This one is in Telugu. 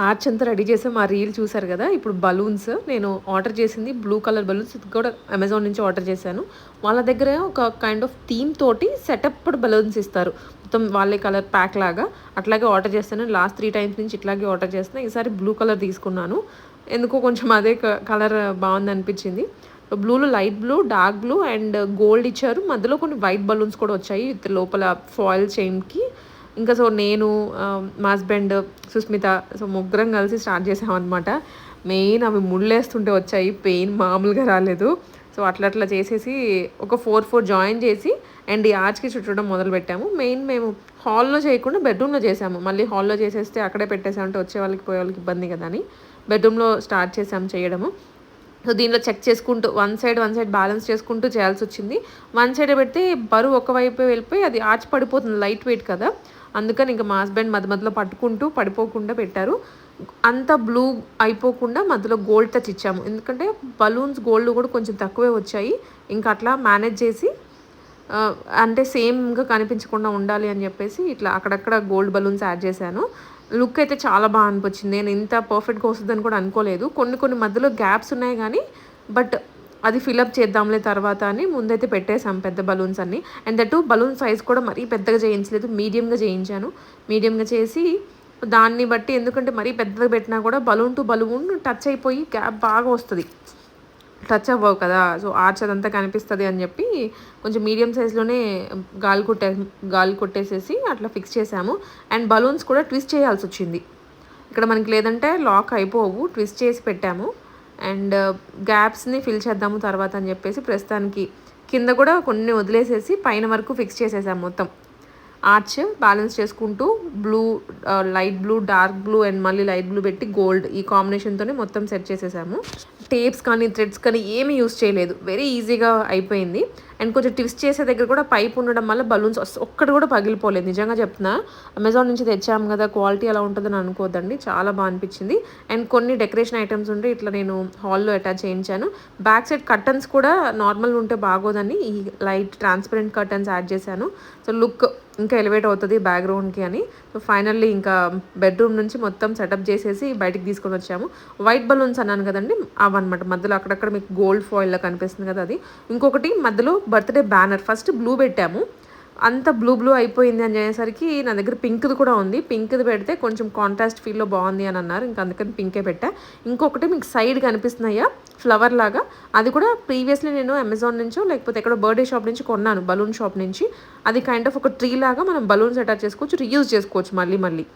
ఆర్చ్ అంతా రెడీ చేసాం ఆ రీల్ చూసారు కదా ఇప్పుడు బలూన్స్ నేను ఆర్డర్ చేసింది బ్లూ కలర్ బలూన్స్ ఇది కూడా అమెజాన్ నుంచి ఆర్డర్ చేశాను. వాళ్ళ దగ్గర ఒక కైండ్ ఆఫ్ థీమ్ తోటి సెటప్ బలూన్స్ ఇస్తారు. మొత్తం వాళ్ళే కలర్ ప్యాక్ లాగా అట్లాగే ఆర్డర్ చేస్తాను. లాస్ట్ త్రీ టైమ్స్ నుంచి ఇట్లాగే ఆర్డర్ చేస్తాను ఈసారి బ్లూ కలర్ తీసుకున్నాను. ఎందుకో కొంచెం అదే కలర్ బాగుంది అనిపించింది. బ్లూలో light blue dark blue and gold ఇచ్చారు. మధ్యలో కొన్ని వైట్ బలూన్స్ కూడా వచ్చాయి. లోపల ఫాయిల్ చైన్కి ఇంకా సో నేను మా హస్బెండ్ సుస్మిత సో ముగ్గురం కలిసి స్టార్ట్ చేసామన్నమాట మెయిన్ అవి ముళ్ళేస్తుంటే వచ్చాయి పెయిన్ మామూలుగా రాలేదు. సో అట్లా అట్లా చేసేసి ఒక ఫోర్ ఫోర్ జాయిన్ చేసి అండ్ ఈ ఆర్చ్కి చుట్టడం మొదలు పెట్టాము. మెయిన్ మేము హాల్లో చేయకుండా బెడ్రూమ్లో చేసాము. మళ్ళీ హాల్లో చేసేస్తే అక్కడే పెట్టేసామంటే వచ్చే వాళ్ళకి పోయే వాళ్ళకి ఇబ్బంది కదా అని బెడ్రూమ్లో స్టార్ట్ చేసాము చేయడము. సో దీనిలో చెక్ చేసుకుంటూ one side one side balance చేసుకుంటూ చేయాల్సి వచ్చింది. వన్ సైడ్ పెడితే బరువు ఒకవైపు వెళ్ళిపోయి అది ఆర్చి పడిపోతుంది లైట్ వెయిట్ కదా. అందుకని ఇంకా మా హస్బెండ్ మధ్య మధ్యలో పట్టుకుంటూ పడిపోకుండా పెట్టారు. అంత బ్లూ అయిపోకుండా మధ్యలో గోల్డ్ టచ్ ఇచ్చాము. ఎందుకంటే బలూన్స్ గోల్డ్ కూడా కొంచెం తక్కువే వచ్చాయి. ఇంకా అట్లా మేనేజ్ చేసి అంటే సేమ్గా కనిపించకుండా ఉండాలి అని చెప్పేసి ఇట్లా అక్కడక్కడ గోల్డ్ బలూన్స్ యాడ్ చేశాను. లుక్ అయితే చాలా బాగా అనిపించింది. నేను ఇంత పర్ఫెక్ట్గా వస్తుందని కూడా అనుకోలేదు. కొన్ని కొన్ని మధ్యలో గ్యాప్స్ ఉన్నాయి కానీ బట్ అది ఫిలప్ చేద్దాంలే తర్వాత అని ముందైతే పెట్టేశాం పెద్ద బలూన్స్ అన్ని. అండ్ దట్ బలూన్ సైజ్ కూడా మరీ పెద్దగా చేయించలేదు. మీడియంగా చేయించాను. మీడియంగా చేసి దాన్ని బట్టి ఎందుకంటే మరీ పెద్దగా పెట్టినా కూడా బలూన్ టు బలూన్ టచ్ అయిపోయి గ్యాప్ బాగా వస్తుంది. టచ్ అవ్వవు కదా. సో ఆర్చ్ అదంతా కనిపిస్తుంది అని చెప్పి కొంచెం మీడియం సైజ్లోనే గాలి కొట్టే గాలి కొట్టేసేసి అట్లా ఫిక్స్ చేసాము అండ్ బలూన్స్ కూడా ట్విస్ట్ చేయాల్సి వచ్చింది. ఇక్కడ మనకి లేదంటే లాక్ అయిపోవు ట్విస్ట్ చేసి పెట్టాము. అండ్ గ్యాప్స్ని ఫిల్ చేద్దాము తర్వాత అని చెప్పేసి ప్రస్తుతానికి కింద కూడా కొన్ని వదిలేసేసి పైన వరకు ఫిక్స్ చేసేసాము మొత్తం. ఆర్చ్ బ్యాలెన్స్ చేసుకుంటూ blue light blue dark blue and మళ్ళీ లైట్ బ్లూ పెట్టి గోల్డ్ ఈ కాంబినేషన్తోనే మొత్తం సెట్ చేసేసాము. టేప్స్ కానీ థ్రెడ్స్ కానీ ఏమీ యూస్ చేయలేదు. వెరీ ఈజీగా అయిపోయింది. అండ్ కొంచెం ట్విస్ట్ చేసే దగ్గర కూడా పైప్ ఉండడం వల్ల బలూన్స్ ఒక్కటి కూడా పగిలిపోలేదు. నిజంగా చెప్తున్నా. అమెజాన్ నుంచి తెచ్చాము కదా క్వాలిటీ ఎలా ఉంటుందని అనుకోవద్దండి చాలా బాగా అనిపించింది. అండ్ కొన్ని డెకరేషన్ ఐటమ్స్ ఉంటే ఇట్లా నేను హాల్లో అటాచ్ చేయించాను. బ్యాక్ సైడ్ కర్టన్స్ కూడా నార్మల్ ఉంటే బాగోదని ఈ లైట్ ట్రాన్స్పరెంట్ కర్టన్స్ యాడ్ చేశాను. సో లుక్ ఇంకా ఎలివేట్ అవుతుంది బ్యాక్గ్రౌండ్కి అని. సో ఫైనల్లీ ఇంకా బెడ్రూమ్ నుంచి మొత్తం సెటప్ చేసేసి బయటికి తీసుకొని వచ్చాము. వైట్ బలూన్స్ అన్నాను కదండి అవన్నమాట. మధ్యలో అక్కడక్కడ మీకు గోల్డ్ ఫాయిల్లో కనిపిస్తుంది కదా అది. ఇంకొకటి మధ్యలో బర్త్డే బ్యానర్ ఫస్ట్ బ్లూ పెట్టాము. అంత బ్లూ బ్లూ అయిపోయింది అని చేసేసరికి నా దగ్గర పింక్ది కూడా ఉంది. పింక్ది పెడితే కొంచెం కాంట్రాస్ట్ ఫీల్లో బాగుంది అని అన్నారు. ఇంకా అందుకని పింకే పెట్టా. ఇంకొకటి మీకు సైడ్ కనిపిస్తున్నాయా? ఫ్లవర్ లాగా. అది కూడా ప్రీవియస్లీ నేను అమెజాన్ నుంచో లేకపోతే ఎక్కడో బర్త్డే షాప్ నుంచి కొన్నాను బలూన్ షాప్ నుంచి. అది కైండ్ ఆఫ్ ఒక ట్రీ లాగా మనం బలూన్స్ అటాచ్ చేసుకోవచ్చు రీయూజ్ చేసుకోవచ్చు మళ్ళీ మళ్ళీ.